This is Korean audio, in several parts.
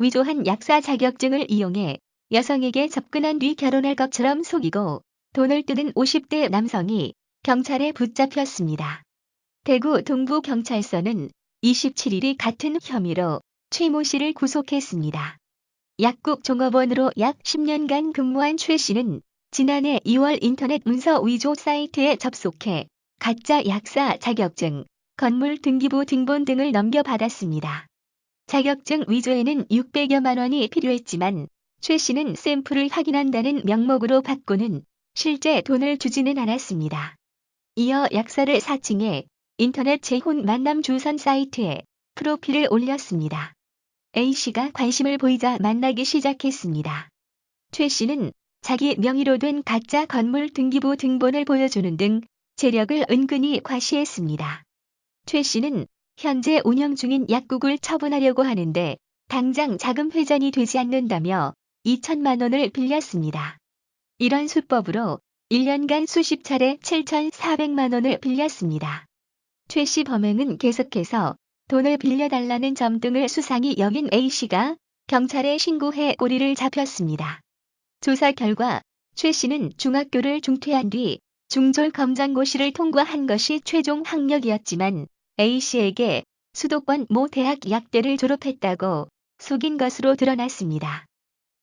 위조한 약사 자격증을 이용해 여성에게 접근한 뒤 결혼할 것처럼 속이고 돈을 뜯은 50대 남성이 경찰에 붙잡혔습니다. 대구 동부경찰서는 27일이 같은 혐의로 최 모 씨를 구속했습니다. 약국 종업원으로 약 10년간 근무한 최 씨는 지난해 2월 인터넷 문서 위조 사이트에 접속해 가짜 약사 자격증, 건물 등기부 등본 등을 넘겨받았습니다. 자격증 위조에는 600여만 원이 필요했지만 최 씨는 샘플을 확인한다는 명목으로 받고는 실제 돈을 주지는 않았습니다. 이어 약사를 사칭해 인터넷 재혼 만남 주선 사이트에 프로필을 올렸습니다. A씨가 관심을 보이자 만나기 시작했습니다. 최 씨는 자기 명의로 된 가짜 건물 등기부 등본을 보여주는 등 재력을 은근히 과시했습니다. 최 씨는 현재 운영 중인 약국을 처분하려고 하는데 당장 자금 회전이 되지 않는다며 2천만 원을 빌렸습니다. 이런 수법으로 1년간 수십 차례 7,400만 원을 빌렸습니다. 최 씨 범행은 계속해서 돈을 빌려달라는 점 등을 수상히 여긴 A씨가 경찰에 신고해 꼬리를 잡혔습니다. 조사 결과 최 씨는 중학교를 중퇴한 뒤 중졸 검정고시를 통과한 것이 최종 학력이었지만 A씨에게 수도권 모 대학 약대를 졸업했다고 속인 것으로 드러났습니다.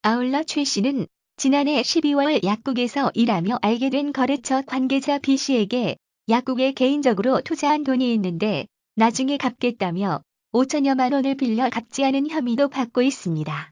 아울러 최 씨는 지난해 12월 약국에서 일하며 알게 된 거래처 관계자 B씨에게 약국에 개인적으로 투자한 돈이 있는데 나중에 갚겠다며 5천여만 원을 빌려 갚지 않은 혐의도 받고 있습니다.